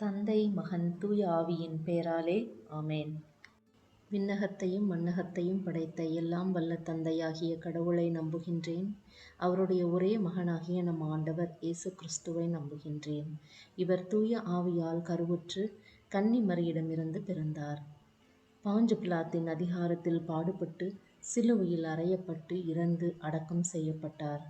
தந்தை மகன் தூய ஆவியின் பெயராலே ஆமேன். விண்ணகத்தையும் மண்ணகத்தையும் படைத்த எல்லாம் வல்ல தந்தையாகிய கடவுளை நம்புகின்றேன். அவருடைய ஒரே மகனாகிய நம் ஆண்டவர் இயேசு கிறிஸ்துவை நம்புகின்றேன். இவர் தூய ஆவியால் கருவுற்று கன்னிமரியிடமிருந்து பிறந்தார். பாஞ்சு பிளாத்தின் அதிகாரத்தில் பாடுபட்டு சிலுவையில் அறையப்பட்டு இறந்து அடக்கம் செய்யப்பட்டார்.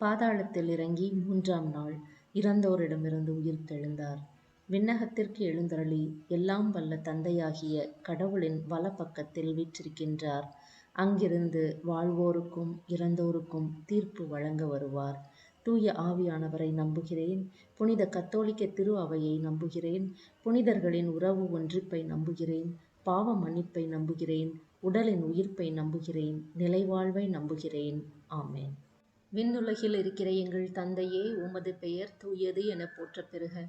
பாதாளத்தில் இறங்கி மூன்றாம் நாள் இறந்தோரிடமிருந்து உயிர் தெழுந்தார். விண்ணகத்திற்கு எழுந்தருளி எல்லாம் வல்ல தந்தையாகிய கடவுளின் வலப்பக்கத்தில் வீற்றிருக்கின்றார். அங்கிருந்து வாழ்வோருக்கும் இறந்தோருக்கும் தீர்ப்பு வழங்க வருவார். தூய ஆவியானவரை நம்புகிறேன். புனித கத்தோலிக்க திரு அவையை நம்புகிறேன். புனிதர்களின் உறவு ஒன்றிப்பை நம்புகிறேன். பாவ மன்னிப்பை நம்புகிறேன். உடலின் உயிர்ப்பை நம்புகிறேன். நிலைவாழ்வை நம்புகிறேன். ஆமேன். விண்ணுலகில் இருக்கிற எங்கள் தந்தையே உமது பெயர் தூயது என போற்ற பெறுக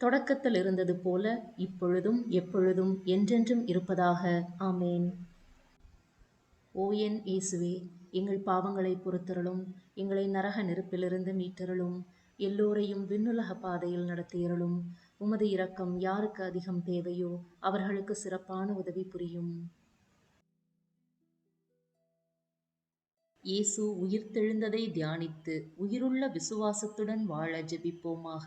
தொடக்கத்தில் இருந்தது போல இப்பொழுதும் எப்பொழுதும் என்றென்றும் இருப்பதாக. ஆமேன். ஓ என் இயேசுவே எங்கள் பாவங்களை பொறுத்தருளும் எங்களை நரக நெருப்பிலிருந்து மீட்டருளும் எல்லோரையும் விண்ணுலக பாதையில் நடத்தியருளும். உமது இரக்கம் யாருக்கு அதிகம் தேவையோ அவர்களுக்கு சிறப்பான உதவி புரியும். இயேசு உயிர்த்தெழுந்ததை தியானித்து உயிருள்ள விசுவாசத்துடன் வாழ ஜெபிப்போமாக.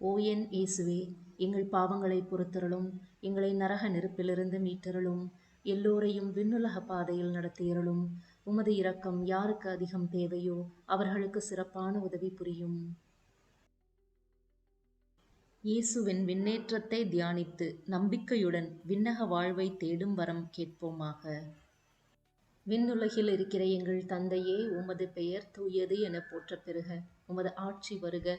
ஓ என் இயேசுவே எங்கள் பாவங்களை பொறுத்தருளும் எங்களை நரக நெருப்பிலிருந்து மீட்டருளும் எல்லோரையும் விண்ணுலக பாதையில் நடத்தியருளும். உமது இரக்கம் யாருக்கு அதிகம் தேவையோ அவர்களுக்கு சிறப்பான உதவி புரியும். இயேசுவின் விண்ணேற்றத்தை தியானித்து நம்பிக்கையுடன் விண்ணக வாழ்வை தேடும் வரம் கேட்போமாக. விண்ணுலகில் இருக்கிற எங்கள் தந்தையே உமது பெயர் தூயது என போற்ற பெறுக. உமது ஆட்சி வருக.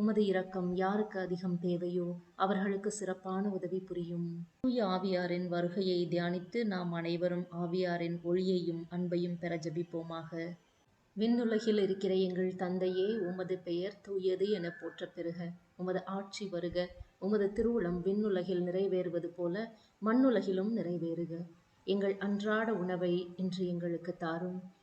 உமது இரக்கம் யாருக்கு அதிகம் தேவையோ அவர்களுக்கு சிறப்பான உதவி புரியும். தூய ஆவியாரின் வருகையை தியானித்து நாம் அனைவரும் ஆவியாரின் ஒளியையும் அன்பையும் பெற ஜபிப்போமாக. விண்ணுலகில் இருக்கிற எங்கள் தந்தையே உமது பெயர் தூயது என போற்ற பெறுக உமது ஆட்சி வருக. உமது திருவுளம் விண்ணுலகில் நிறைவேறுவது போல மண்ணுலகிலும் நிறைவேறுக. எங்கள் அன்றாட உணவை இன்று எங்களுக்கு தாரும்.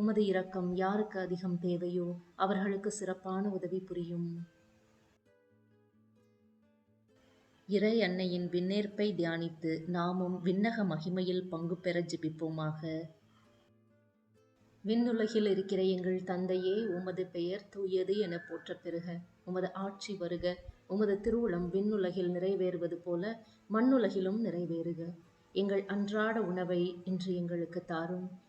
உமது இரக்கம் யாருக்கு அதிகம் தேவையோ அவர்களுக்கு சிறப்பான உதவி புரியும். இறை அன்னையின் விண்ணேற்பை தியானித்து நாமும் விண்ணக மகிமையில் பங்கு பெற ஜிபிப்போமாக. விண்ணுலகில் இருக்கிற எங்கள் தந்தையே உமது பெயர் தூயது என போற்றப் பெறுக உமது ஆட்சி வருக. உமது திருவுளம் விண்ணுலகில் நிறைவேறுவது போல மண்ணுலகிலும் நிறைவேறுக. எங்கள் அன்றாட உணவை இன்று எங்களுக்கு தாரும்.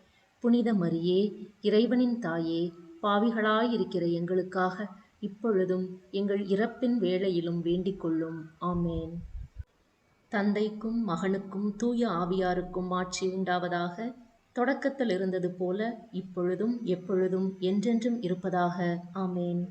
புனித மரியே இறைவனின் தாயே பாவிகளாயிருக்கிற எங்களுக்காக இப்பொழுதும் எங்கள் இறப்பின் வேளையிலும் வேண்டிக் கொள்ளும் ஆமேன். தந்தைக்கும் மகனுக்கும் தூய ஆவியாருக்கும் ஆட்சி உண்டாவதாக தொடக்கத்தில் இருந்தது போல இப்பொழுதும் எப்பொழுதும் என்றென்றும் இருப்பதாக. ஆமேன்.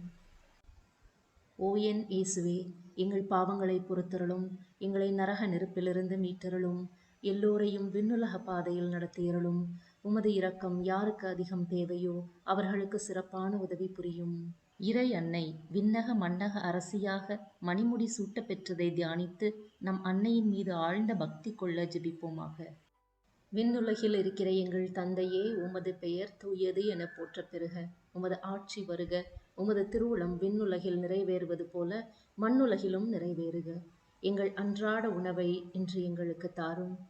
ஓ என் இயேசுவே எங்கள் பாவங்களை பொறுத்தருளும் எங்களை நரக நெருப்பிலிருந்து மீட்டருளும் எல்லோரையும் விண்ணுலக பாதையில் நடத்தியருளும் உமது இரக்கம் யாருக்கு அதிகம் தேவையோ அவர்களுக்கு சிறப்பான உதவி புரியும். இறை அன்னை விண்ணக மன்னக அரசியாக மணிமுடி சூட்ட பெற்றதை தியானித்து நம் அன்னையின் மீது ஆழ்ந்த பக்தி கொள்ள ஜெபிப்போமாக. விண்ணுலகில் இருக்கிற எங்கள் தந்தையே உமது பெயர் தூயது என போற்ற பெறுக. உமது ஆட்சி வருக. உமது திருவுளம் விண்ணுலகில் நிறைவேறுவது போல மண்ணுலகிலும் நிறைவேறுக. எங்கள் அன்றாட உணவை இன்று எங்களுக்கு தாரும்.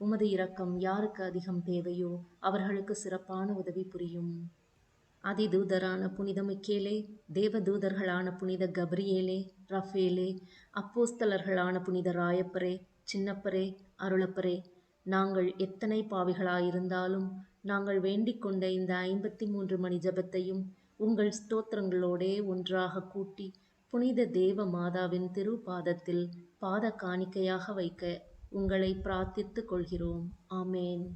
உமது இரக்கம் யாருக்கு அதிகம் தேவையோ அவர்களுக்கு சிறப்பான உதவி புரியும். அதிதூதரான புனித மிக்கேலே தேவதூதர்களான புனித கப்ரியேலே ரஃபேலே அப்போஸ்தலர்களான புனித ராயப்பரே சின்னப்பரே அருளப்பரே நாங்கள் எத்தனை பாவிகளாயிருந்தாலும் நாங்கள் வேண்டிக் கொண்ட இந்த ஐம்பத்தி மூன்று மணி ஜபத்தையும் உங்கள் ஸ்தோத்திரங்களோடே ஒன்றாக கூட்டி புனித தேவ மாதாவின் திருப்பாதத்தில் பாத காணிக்கையாக வைக்க உங்களை பிரார்த்தித்துக் கொள்கிறோம் ஆமேன்.